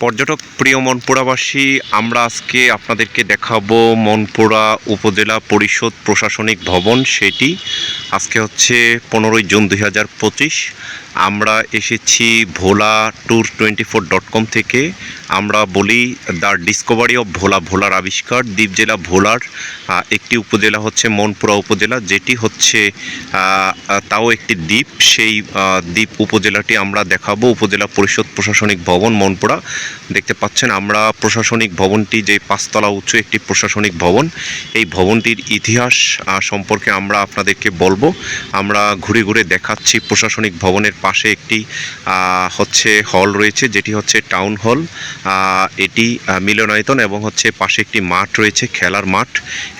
পর্যটক প্রিয় মনপুরাবাসী আমরা আজকে আপনাদেরকে দেখাবো মনপুরা উপজেলা পরিষদ প্রশাসনিক ভবন সেটি। আজকে হচ্ছে পনেরোই জুন দুই হাজার পঁচিশ। আমরা এসেছি Bhola tour twenty four dot com থেকে। আমরা বলি দ্য ডিসকভারি অফ ভোলা, ভোলার আবিষ্কার। দ্বীপ জেলা ভোলার একটি উপজেলা হচ্ছে মনপুরা উপজেলা, যেটি হচ্ছে তাও একটি দ্বীপ। সেই দ্বীপ উপজেলাটি আমরা দেখাবো। উপজেলা পরিষদ প্রশাসনিক ভবন মনপুরা। দেখতে পাচ্ছেন, আমরা প্রশাসনিক ভবনটি যে পাঁচতলা উঁচু একটি প্রশাসনিক ভবন। এই ভবনটির ইতিহাস সম্পর্কে আমরা আপনাদেরকে বলব। আমরা ঘুরে ঘুরে দেখাচ্ছি প্রশাসনিক ভবনের পাশে একটি হচ্ছে হল রয়েছে, যেটি হচ্ছে টাউন হল এটি মিলনায়তন এবং হচ্ছে পাশে একটি মাঠ রয়েছে, খেলার মাঠ।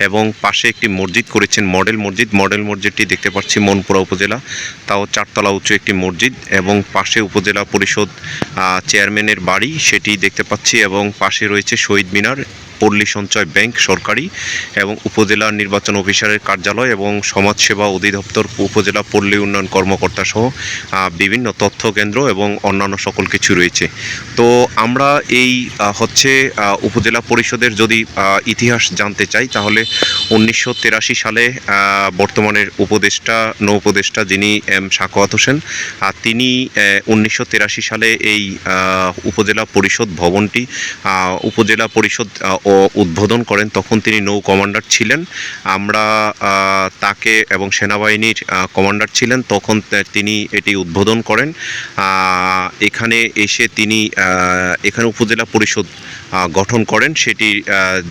এবং পাশে একটি মসজিদ করেছেন মডেল মসজিদ। মডেল মসজিদটি দেখতে পাচ্ছি মনপুরা উপজেলা। তাও চারতলা উঁচু একটি মসজিদ এবং পাশে উপজেলা পরিষদ চেয়ারম্যানের বাড়ি, সেটি দেখতে পাচ্ছি এবং পাশে রয়েছে শহীদ মিনার। পল্লী সঞ্চয় ব্যাংক সরকারি এবং উপজেলা নির্বাচন অফিসারের কার্যালয় এবং সমাজসেবা অধিদপ্তর, উপজেলা পল্লী উন্নয়ন কর্মকর্তা সহ বিভিন্ন তথ্য কেন্দ্র এবং অন্যান্য সকল কিছু রয়েছে। তো আমরা এই হচ্ছে উপজেলা পরিষদের যদি ইতিহাস জানতে চাই, তাহলে উনিশশো সালে বর্তমানের উপদেষ্টা, নৌ উপদেষ্টা যিনি এম সাকোয়াত হোসেন তিনি উনিশশো সালে এই উপজেলা পরিষদ ভবনটি উপজেলা পরিষদ উদ্বোধন করেন, তখন তিনি নৌ কমান্ডার ছিলেন। আমরা তাকে এবং সেনাবাহিনীর কমান্ডার ছিলেন, তখন তিনি এটি উদ্বোধন করেন। এখানে এসে তিনি এখানে উপজেলা পরিষদ গঠন করেন, সেটি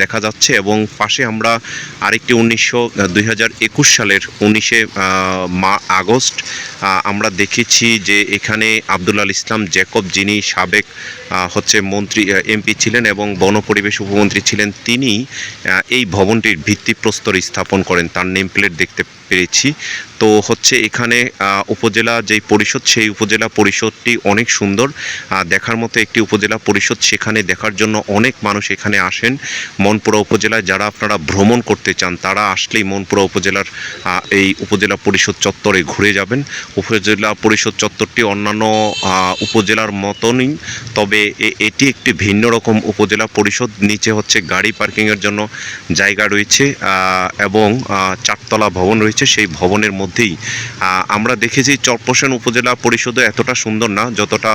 দেখা যাচ্ছে এবং পাশে আমরা আরেকটি উনিশশো দুই সালের উনিশে মা, আগস্ট আমরা দেখেছি যে এখানে আবদুল্লাল ইসলাম জ্যাকব যিনি সাবেক হচ্ছে মন্ত্রী এমপি ছিলেন এবং বন পরিবেশ উপমন্ত্রী ছিলেন, তিনি এই ভবনটির ভিত্তিপ্রস্তর স্থাপন করেন, তার নেম প্লেট দেখতে পেরেছি তো হচ্ছে এখানে উপজেলা যেই পরিষদ, সেই উপজেলা পরিষদটি অনেক সুন্দর। দেখার মতো একটি উপজেলা পরিষদ সেখানে দেখার জন্য অনেক মানুষ এখানে আসেন। মনপুরা উপজেলায় যারা আপনারা ভ্রমণ করতে চান, তারা আসলেই মনপুরা উপজেলার এই উপজেলা পরিষদ চত্বরে ঘুরে যাবেন। উপজেলা পরিষদ চত্বরটি অন্যান্য উপজেলার মতনই, তবে এটি একটি ভিন্ন রকম উপজেলা পরিষদ। নিচে হচ্ছে গাড়ি পার্কিংয়ের জন্য জায়গা রয়েছে এবং চারতলা ভবন রয়েছে। সেই ভবনের মধ্যেই। আমরা দেখেছি চরপোষণ উপজেলা পরিষদও এতটা সুন্দর না, যতটা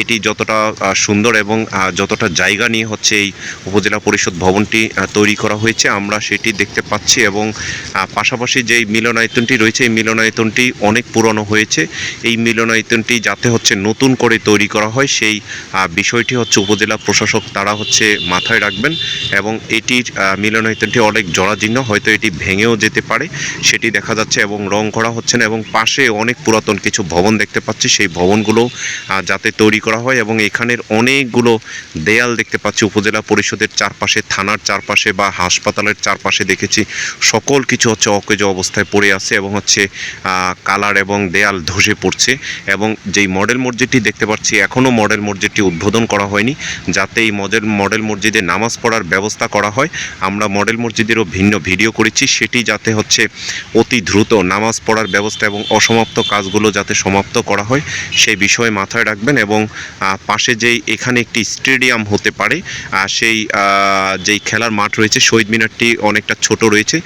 এটি যতটা সুন্দর এবং যতটা জায়গা নিয়ে হচ্ছে এই উপজেলা পরিষদ ভবনটি তৈরি করা হয়েছে, আমরা সেটি দেখতে পাচ্ছি এবং পাশাপাশি যেই মিলনায়তনটি রয়েছে, এই মিলনায়তনটি অনেক পুরনো হয়েছে। এই মিলনায়তনটি যাতে হচ্ছে নতুন করে তৈরি করা হয়, সেই বিষয়টি হচ্ছে উপজেলা প্রশাসক তারা হচ্ছে মাথায় রাখবেন এবং এটির মিলনায়তনটি অনেক জরাজীর্ণ, হয়তো এটি ভেঙেও যেতে পারে, সেটি দেখা যাচ্ছে এবং রং করা হচ্ছে না এবং পাশে অনেক পুরাতন কিছু ভবন দেখতে পাচ্ছি। সেই ভবনগুলো যাতে তৈরি করা হয় এবং এখানের অনেকগুলো দেয়াল দেখতে পাচ্ছি। উপজেলা পরিষদের চারপাশে, থানার চারপাশে বা হাসপাতালের চারপাশে দেখেছি। সকল কিছু হচ্ছে অকেজ অবস্থায় পড়ে আছে এবং হচ্ছে কালার এবং দেয়াল ধসে পড়ছে এবং যেই মডেল মসজিদটি দেখতে পাচ্ছি, এখনও মডেল মসজিদটি উদ্বোধন করা হয়নি। যাতে এই মডেল মডেল মসজিদে নামাজ পড়ার ব্যবস্থা করা হয়, আমরা মডেল মসজিদেরও ভিন্ন ভিডিও করেছি। সেটি যাতে হচ্ছে অতি দ্রুত নামাজ পড়ার ব্যবস্থা এবং অসমাপ্ত কাজগুলো যাতে সমাপ্ত করা হয়, সেই বিষয়ে মাথায় রাখবেন এবং পাশে যেই এখানে একটি স্টেডিয়াম হতে পারে সেই যেই খেলার মাঠ রয়েছে, শহীদ মিনারটি অনেকটা ছোট রয়েছে,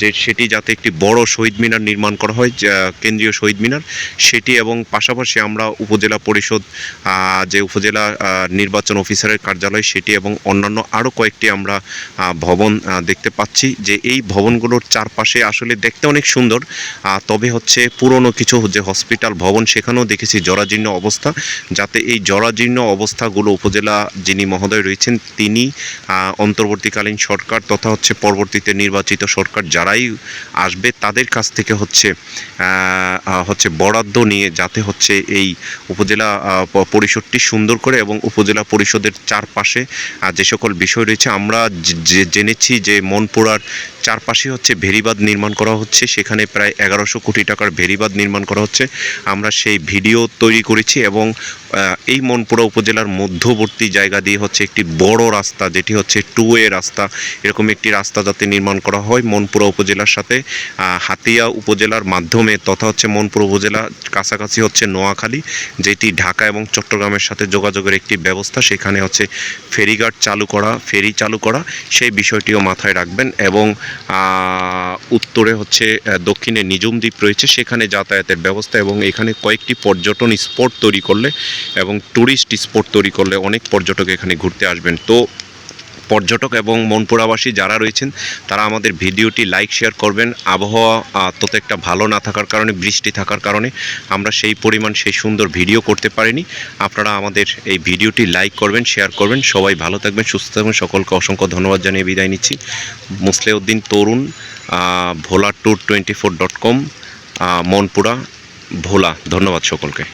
যে সেটি যাতে একটি বড় শহীদ মিনার নির্মাণ করা হয় কেন্দ্রীয় শহীদ মিনার, সেটি এবং পাশাপাশি আমরা উপজেলা পরিষদ যে উপজেলা নির্বাচন অফিসারের কার্যালয়, সেটি এবং অন্যান্য আরও কয়েকটি আমরা ভবন দেখতে পাচ্ছি, যে এই ভবনগুলোর চারপাশে আসলে দেখতে অনেক সুন্দর। আহ, তবে হচ্ছে পুরনো কিছু যে হসপিটাল ভবন সেখানেও দেখেছি জরাজীর্ণ অবস্থা। যাতে এই জরাজীর্ণ অবস্থাগুলো উপজেলা যিনি মহোদয় রয়েছেন তিনি অন্তর্বর্তীকালীন সরকার তথা হচ্ছে পরবর্তীতে নির্বাচিত সরকার যারাই আসবে তাদের কাছ থেকে হচ্ছে হচ্ছে বরাদ্দ নিয়ে যাতে হচ্ছে এই উপজেলা পরিষদটি সুন্দর করে এবং উপজেলা পরিষদের চারপাশে যে সকল বিষয় রয়েছে আমরা জেনেছি যে মনপুরার চারপাশে হচ্ছে ভেরিবাদ নির্মাণ করা হচ্ছে, সেখানে প্রায় এগারোশো কোটি টাকার ভেরিবাদ নির্মাণ করা হচ্ছে। আমরা সেই ভিডিও তৈরি করেছি এবং এই মনপুরা উপজেলার মধ্যবর্তী জায়গা দিয়ে হচ্ছে একটি বড় রাস্তা, যেটি হচ্ছে টু ওয়ে রাস্তা। এরকম একটি রাস্তা যাতে নির্মাণ করা হয় মনপুরা উপজেলার সাথে হাতিয়া উপজেলার মাধ্যমে তথা হচ্ছে মনপুরা উপজেলা কাছাকাছি হচ্ছে নোয়াখালী, যেটি ঢাকা এবং চট্টগ্রামের সাথে যোগাযোগের একটি ব্যবস্থা, সেখানে হচ্ছে ফেরিঘাট চালু করা, ফেরি চালু করা, সেই বিষয়টিও মাথায় রাখবেন এবং উত্তরে হচ্ছে দক্ষিণে নিজুম দ্বীপ রয়েছে, সেখানে যাতায়াতের ব্যবস্থা এবং এখানে কয়েকটি পর্যটন স্পট তৈরি করলে এবং ট্যুরিস্ট স্পট তৈরি করলে অনেক পর্যটক এখানে ঘুরতে আসবেন। তো পর্যটক এবং মনপুরাবাসী যারা রয়েছেন, তারা আমাদের ভিডিওটি লাইক শেয়ার করবেন। আবহাওয়া তত একটা ভালো না থাকার কারণে, বৃষ্টি থাকার কারণে আমরা সেই পরিমাণ, সেই সুন্দর ভিডিও করতে পারিনি। আপনারা আমাদের এই ভিডিওটি লাইক করবেন শেয়ার করবেন। সবাই ভালো থাকবেন, সুস্থ থাকবেন। সকলকে অসংখ্য ধন্যবাদ জানিয়ে বিদায় নিচ্ছি। Musleuddin Tarun Bhola tour twenty four dot com Monpura, Bhola. ধন্যবাদ সকলকে।